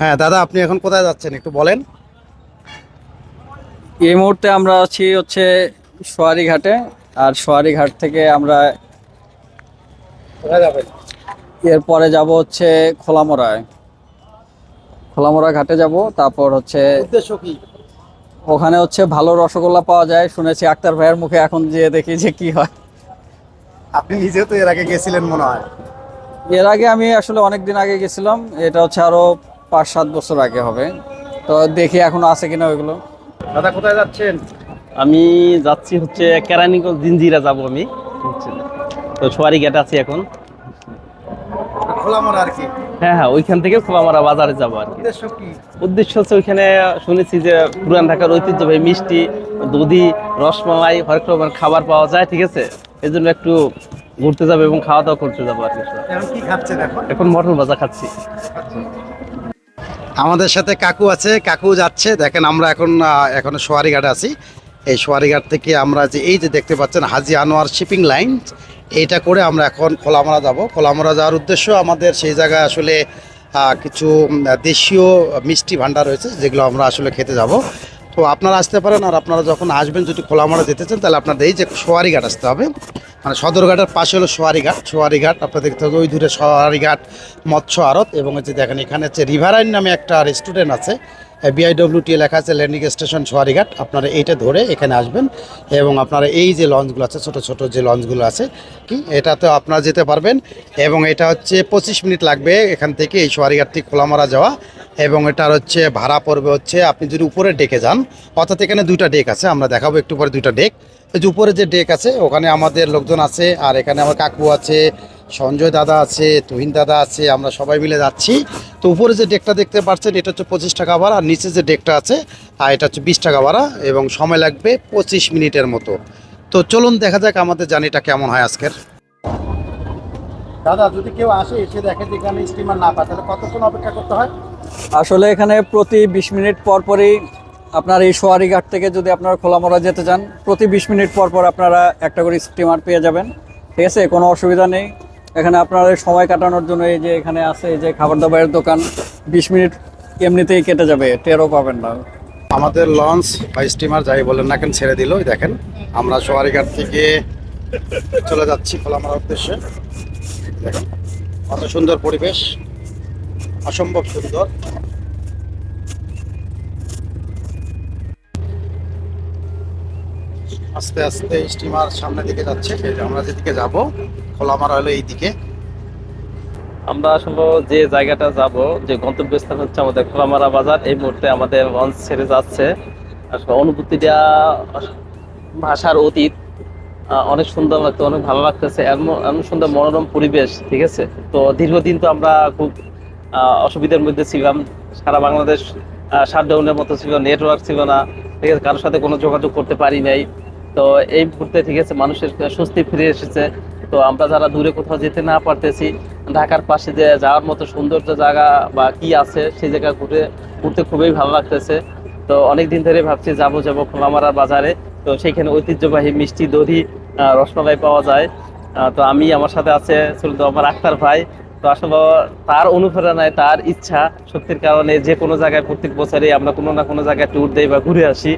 হ্যাঁ দাদা আপনি এখন কোথায় যাচ্ছেন? একটু বলেন। এই মুহূর্তে আমরা আছি হচ্ছে সোয়ারি ঘাটে আর সোয়ারি ঘাট থেকে আমরা কোথায় যাবেন? এরপরে যাব হচ্ছে খোলামোড়ায়। খোলামোড়া ঘাটে যাব তারপর হচ্ছে উদ্দেশ্য কি? ওখানে হচ্ছে ভালো রসগোল্লা পাওয়া যায় শুনেছি আক্তার ভাইয়ের মুখে এখন যে দেখি যে কি হয়। আপনি নিজেও তো এর আগে গেছিলেন মনে হয়। এর আগে আমি আসলে অনেক দিন আগে গেছিলাম এটা হচ্ছে আরও পাঁচ সাত বছর আগে হবে। তো দেখি এখনও আছে কিনা ওইগুলো। দাদা কোথায় যাচ্ছেন? আমি যাচ্ছি হচ্ছে কেরানীগঞ্জ জিঞ্জিরা যাব আমি। তো সোয়ারি গেট আছি এখন। খোলামোড়া আর কি? হ্যাঁ হ্যাঁ ওইখান থেকে খোলামারা বাজারে যাব আর কি। উদ্দেশ্য হচ্ছে ওইখানে শুনেছি যে পুরান ঢাকার ঐতিহ্যবাহী মিষ্টি দধি রসমালাই হরেক রকমের খাবার পাওয়া যায় ঠিক আছে? এই জন্য একটু ঘুরতে যাব এবং খাওয়া দাওয়া করতে যাব আর কি। এখন মটন ভাজা খাচ্ছি। আমাদের সাথে কাকু আছে, কাকু যাচ্ছে। দেখেন আমরা এখন এখন সোয়ারিঘাটে আছি। এই সোয়ারিঘাট থেকে আমরা যে, এই যে দেখতে পাচ্ছেন হাজি আনোয়ার শিপিং লাইন, এইটা করে আমরা এখন খোলামরা যাব। খোলামরা যাওয়ার উদ্দেশ্য আমাদের সেই জায়গায় আসলে কিছু দেশীয় মিষ্টি ভাণ্ডার রয়েছে, যেগুলো আমরা আসলে খেতে যাব। তো আপনারা আসতে পারেন আর আপনারা যখন আসবেন, যদি খোলামরা যেতে চান, তাহলে আপনাদের এই যে সোয়ারিঘাট আসতে হবে। মানে সদরঘাটের পাশে হলো সোয়ারিঘাট সোয়ারিঘাট আপনার দেখতে হবে ওই দূরে সোয়ারিঘাট মৎস্য আড়ত এবং হচ্ছে দেখেন এখানে হচ্ছে রিভারাইন নামে একটা রেস্টুরেন্ট আছে। বিআইডব্লিউটি লেখা আছে ল্যান্ডিং স্টেশন সোয়ারিঘাট। আপনারা এইটা ধরে এখানে আসবেন এবং আপনারা এই যে লঞ্চগুলো আছে, ছোট ছোট যে লঞ্চগুলো আছে, কি, এটাতে আপনারা যেতে পারবেন এবং এটা হচ্ছে পঁচিশ মিনিট লাগবে এখান থেকে এই সোয়ারিঘাট থেকে যাওয়া এবং এটার হচ্ছে ভাড়া পড়বে হচ্ছে, আপনি যদি উপরে ডেকে যান, অর্থাৎ এখানে দুইটা ডেক আছে, আমরা দেখাবো একটু পরে দুইটা ডেক। যে উপরে যে ডেক আছে, ওখানে আমাদের লোকজন আছে আর এখানে আমার কাকু আছে, সঞ্জয় দাদা আছে, তুহিন দাদা আছে, আমরা সবাই মিলে যাচ্ছি। তো উপরে যে ডেকটা দেখতে পাচ্ছেন এটা হচ্ছে পঁচিশ টাকা ভাড়া আর নিচে যে ডেকটা আছে আর এটা হচ্ছে বিশ টাকা ভাড়া এবং সময় লাগবে পঁচিশ মিনিটের মতো। তো চলুন দেখা যাক আমাদের জার্নিটা কেমন হয় আজকের। দাদা যদি কেউ আসে এসে দেখে যে এখানে স্টিমার না পায় তাহলে কতক্ষণ অপেক্ষা করতে হয়? আসলে এখানে প্রতি বিশ মিনিট পর পরই আপনার এই সোয়ারি ঘাট থেকে যদি আপনারা খোলামোড়া যেতে চান প্রতি বিশ মিনিট পর পর আপনারা একটা করে স্টিমার পেয়ে যাবেন। ঠিক আছে? কোনো অসুবিধা নেই। এখানে আপনারা সময় কাটানোর জন্য এই যে এখানে আছে, এই যে খাবার দাবারের দোকান, বিশ মিনিট এমনিতেই কেটে যাবে, টেরও পাবেন না। আমাদের লঞ্চ বা স্টিমার যাই বলেন না কেন, ছেড়ে দিল দেখেন। আমরা সোয়ারিঘাট থেকে চলে যাচ্ছি খোলামার উদ্দেশ্যে। দেখেন, কত সুন্দর পরিবেশ, অসম্ভব সুন্দর। আস্তে আস্তে স্টিমার সামনের দিকে যাচ্ছে। আমরা যেদিকে যাব, খোলামারা হলো এই দিকে আমরা আসলে যে জায়গাটা যাব, যে গন্তব্যস্থান হচ্ছে আমাদের খোলামারা বাজার, এই মুহূর্তে আমাদের লঞ্চ ছেড়ে যাচ্ছে। আসলে অনুভূতিটা ভাষার অতীত অনেক সুন্দর লাগতো, অনেক ভালো লাগতেছে, এমন সুন্দর মনোরম পরিবেশ, ঠিক আছে? তো দীর্ঘদিন তো আমরা খুব অসুবিধার মধ্যে ছিলাম, সারা বাংলাদেশ শাটডাউনের মতো ছিল নেটওয়ার্ক ছিল না, ঠিক আছে? কারোর সাথে কোনো যোগাযোগ করতে পারি নাই। তো এই মুহূর্তে ঠিক আছে, মানুষের স্বস্তি ফিরে এসেছে। তো আমরা যারা দূরে কোথাও যেতে না পারতেছি, ঢাকার পাশে যে যাওয়ার মতো সৌন্দর্য জায়গা বা কি আছে সেই জায়গা ঘুরে ঘুরতে খুবই ভালো লাগতেছে। তো অনেক দিন ধরে ভাবছি যাব যাব খোলামারা বাজারে। তো সেইখানে ঐতিহ্যবাহী মিষ্টি দধি রসমালাই পাওয়া যায়। তো আমি আমার সাথে আছে সুলতো আমার আক্তার ভাই। তো আসলে তার অনুপ্রেরণায়, তার ইচ্ছা, সত্যির কারণে যে কোনো জায়গায় প্রত্যেক বছরই আমরা কোনো না কোনো জায়গায় ট্যুর দেই বা ঘুরে আসি।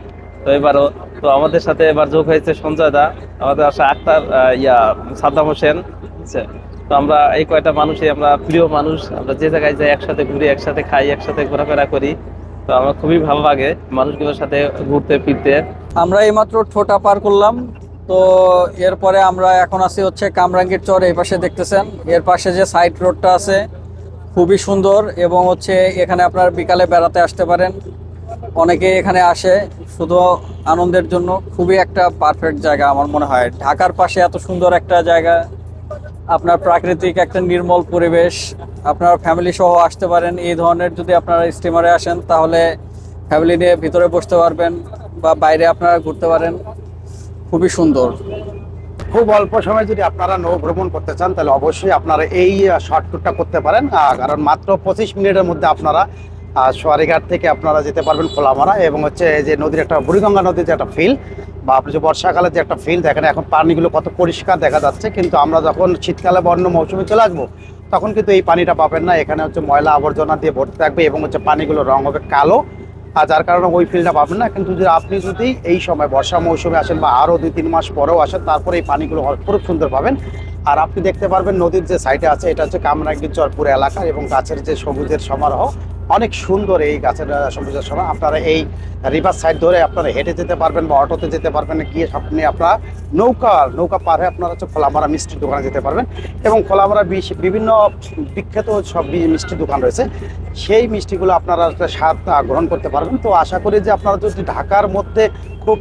তো এবারও, তো আমাদের সাথে এবার যোগ হয়েছে সঞ্জয় দা, আমাদের আসে আক্তার ইয়া, সাদ্দাম হোসেন তো আমরা এই কয়টা মানুষই, আমরা প্রিয় মানুষ, আমরা যে জায়গায় যাই একসাথে ঘুরি, একসাথে খাই, একসাথে ঘোরাফেরা করি। তো আমার খুবই ভালো লাগে মানুষগুলোর সাথে ঘুরতে, ফিরতে। আমরা এইমাত্র ঠোঁটা পার করলাম। তো এরপরে আমরা এখন আছি হচ্ছে কামরাঙ্গীর চর, এই পাশে দেখতেছেন। এর পাশে যে সাইড রোডটা আছে, খুবই সুন্দর এবং হচ্ছে এখানে আপনার বিকালে বেড়াতে আসতে পারেন। অনেকে এখানে আসে। শুধু আনন্দের জন্য, খুবই একটা পারফেক্ট জায়গা আমার মনে হয়। ঢাকার পাশে এত সুন্দর একটা জায়গা, আপনার প্রাকৃতিক একটা নির্মল পরিবেশ, আপনার ফ্যামিলি সহ আসতে পারেন, এই ধরনের যদি আপনারা স্টিমারে আসেন, তাহলে ফ্যামিলি নিয়ে ভিতরে বসতে পারবেন বা বাইরে আপনারা ঘুরতে পারেন। খুবই সুন্দর। খুব অল্প সময় যদি আপনারা নৌ ভ্রমণ করতে চান, তাহলে অবশ্যই আপনারা এই শর্ট ট্যুরটা করতে পারেন। কারণ মাত্র পঁচিশ মিনিটের মধ্যে আপনারা আহ, সোয়ারিঘাট থেকে আপনারা যেতে পারবেন খোলামারা এবং হচ্ছে এই যে নদীর একটা বুড়িগঙ্গা নদীর যে একটা ফিল বা আপনি যে বর্ষাকালে যে একটা ফিল দেখেন এখন পানিগুলো কত পরিষ্কার দেখা যাচ্ছে। কিন্তু আমরা যখন শীতকালে বন্য মৌসুমে চলে আসব তখন কিন্তু এই পানিটা পাবেন না। এখানে হচ্ছে ময়লা আবর্জনা দিয়ে ভর্তি থাকবে এবং হচ্ছে পানিগুলো রং হবে কালো। আর যার কারণে ওই ফিলটা পাবেন না। কিন্তু যদি আপনি যদি এই সময় বর্ষা মৌসুমে আসেন বা আরও দুই তিন মাস পরেও আসেন তারপরে এই পানিগুলো খুব সুন্দর পাবেন। আর আপনি দেখতে পারবেন নদীর যে সাইডে আছে এটা হচ্ছে কামরাঙ্গি চরপুর এলাকা এবং গাছের যে সবুজের সমারোহ অনেক সুন্দর এই গাছের সবুজের সময় আপনারা এই রিভার সাইড ধরে আপনারা হেঁটে যেতে পারবেন বা অটোতে যেতে পারবেন, গিয়ে আপনি আপনারা নৌকা নৌকা পার হয়ে আপনারা হচ্ছে খোলামারা মিষ্টির দোকানে যেতে পারবেন। এবং খোলামারা বিভিন্ন বিখ্যাত সব মিষ্টির দোকান রয়েছে। সেই মিষ্টিগুলো আপনারা স্বাদ গ্রহণ করতে পারবেন। তো আশা করি যে আপনারা যদি ঢাকার মধ্যে খুব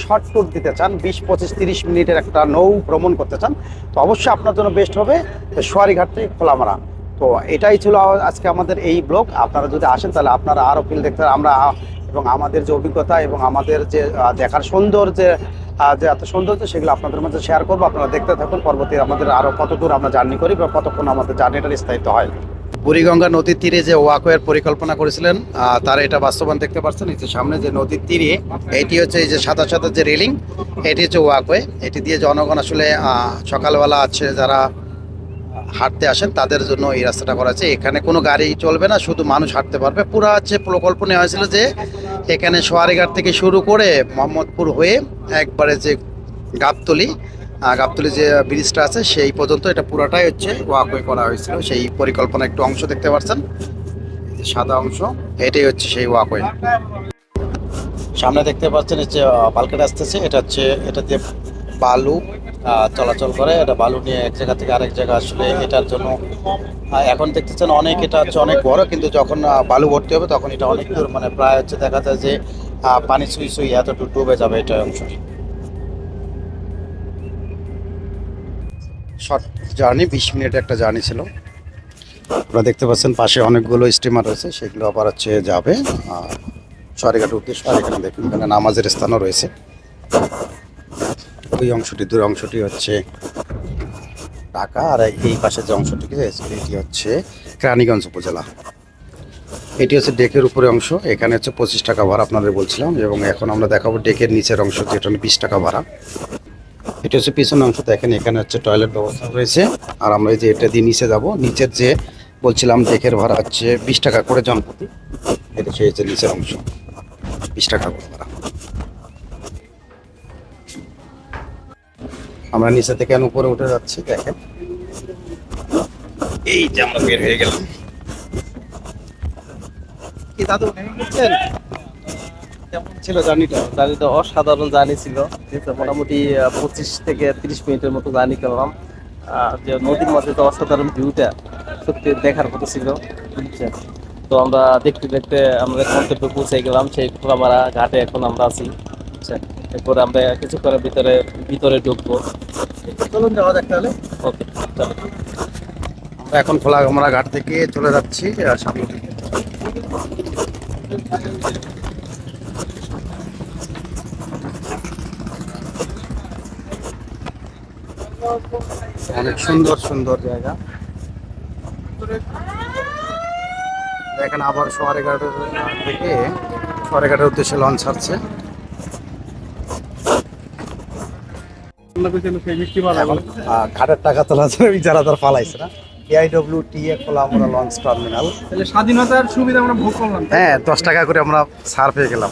শর্ট ট্যুর দিতে চান, বিশ, পঁচিশ, তিরিশ মিনিটের একটা নৌ ভ্রমণ করতে চান, তো অবশ্যই আপনার জন্য বেস্ট হবে সোয়ারিঘাট থেকে খোলামারা। তো এটাই ছিল আজকে আমাদের এই ব্লগ। আপনারা যদি আসেন, তাহলে আপনারা আরও ফিল দেখতে আমরা এবং আমাদের যে অভিজ্ঞতা এবং আমাদের যে দেখার সুন্দর যে যে এত সৌন্দর্য, সেগুলো আপনাদের মধ্যে শেয়ার করব। আপনারা দেখতে থাকুন। পরবর্তী আমাদের আরও কত দূর আমরা জার্নি করি বা কতক্ষণ আমাদের জার্নিটা স্থায়িত্ব হয়। বুড়িগঙ্গা নদীর তীরে যে ওয়াকওয়ের পরিকল্পনা করেছিলেন তারা এটা বাস্তবায়ন দেখতে পাচ্ছেন। এই যে সামনে যে নদীর তীরে, এটি হচ্ছে এই যে সাদা সাদা যে রেলিং, এটি হচ্ছে ওয়াকওয়ে। এটি দিয়ে জনগণ আসলে সকালবেলা আছে, যারা হাঁটতে আসেন, তাদের জন্য এই রাস্তাটা করা আছে এখানে কোনো গাড়ি চলবে না, শুধু মানুষ হাঁটতে পারবে। পুরা হচ্ছে প্রকল্প নেওয়া হয়েছিল যে এখানে সোয়ারিঘাট থেকে শুরু করে মোহাম্মদপুর হয়ে একবারে যে গাবতলি গাবতলি যে ব্রিজটা আছে, সেই পর্যন্ত এটা পুরাটাই হচ্ছে ওয়াকওয়ে করা হয়েছিল। সেই পরিকল্পনা একটু অংশ দেখতে পাচ্ছেন সাদা অংশ, এটাই হচ্ছে সেই ওয়াকওয়ে। সামনে দেখতে পাচ্ছেন হচ্ছে পালকেট আসতেছে। এটা হচ্ছে, এটা দিয়ে বালু চলাচল করে। এটা বালু নিয়ে এক জায়গা থেকে আরেক জায়গা আসলে এটার জন্য এখন দেখতেছেন অনেক এটা হচ্ছে অনেক বড়, কিন্তু যখন বালু ভর্তি হবে তখন এটা অনেক দূর। মানে প্রায় হচ্ছে দেখা যায় যে পানি সুই সুই এতটুকু ডুবে যাবে এটা অংশ। শর্ট জার্নি, বিশ মিনিটের একটা জার্নি ছিল। আপনারা দেখতে পাচ্ছেন পাশে অনেকগুলো স্টিমার রয়েছে, সেগুলো আবার হচ্ছে যাবে। সরাইঘাট উদ্দেশ্য আর এখানে দেখুন, এখানে নামাজের স্থানও রয়েছে। ওই অংশটি, দূর অংশটি হচ্ছে ঢাকা, আর এই পাশে যে অংশটি রয়েছে, এটি হচ্ছে কেরানীগঞ্জ উপজেলা। এটি হচ্ছে ডেকের উপরে অংশ, এখানে হচ্ছে পঁচিশ টাকা ভাড়া আপনাদের বলছিলাম, এবং এখন আমরা দেখাবো ডেকের নিচের অংশ, যেটা বিশ টাকা ভাড়া। এটা হচ্ছে পিছনের অংশ, দেখেন এখানে হচ্ছে টয়লেট ব্যবস্থা রয়েছে, আর আমরা এই যে এটা দিয়ে নিচে যাব, নিচের যে বলছিলাম ডেকের ভাড়া হচ্ছে বিশ টাকা করে জনপ্রতি, এটা হচ্ছে নিচের অংশ, বিশ টাকা করে ভাড়া। আমরা নিচে থেকে উপরে উঠে যাচ্ছি, দেখেন। এই যে আমরা বের হয়ে গেলাম। কি দাদু কেমন ছিল জার্নিটা? জার্নিটা অসাধারণ জার্নি ছিল। মোটামুটি পঁচিশ থেকে তিরিশ মিনিটের মতো জার্নি করলাম। যে নদীর মাঝে যে অসাধারণ ভিউটা সত্যি দেখার মতো ছিল। বুঝছেন? তো আমরা দেখতে দেখতে আমরা গন্তব্যে পৌঁছে গেলাম, সেই খোলামারা ঘাটে এখন আমরা আছি। বুঝছেন? এরপরে আমরা কিছুক্ষণের ভিতরে ভিতরে ঢুকবো। চলুন যাওয়া যাক তাহলে। ওকে চলো। আমরা এখন খোলা আমরা ঘাট থেকে চলে যাচ্ছি আর সামনে দিকে। অনেক সুন্দর সুন্দর জায়গা। দেখেন আবার সোয়ারে ঘাটের থেকে সোয়ারে ঘাটের উদ্দেশ্যে লঞ্চ ছাড়ছে এখন, আহ, ঘাটের টাকা তোলার জন্য যারা তার ফালাইছে না। এআইডব্লিউ টি এ খোলামোড়া লঞ্চ টার্মিনাল স্বাধীনতার সুবিধা আমরা ভোগ করলাম। হ্যাঁ দশ টাকা করে আমরা ছাড় পেয়ে গেলাম।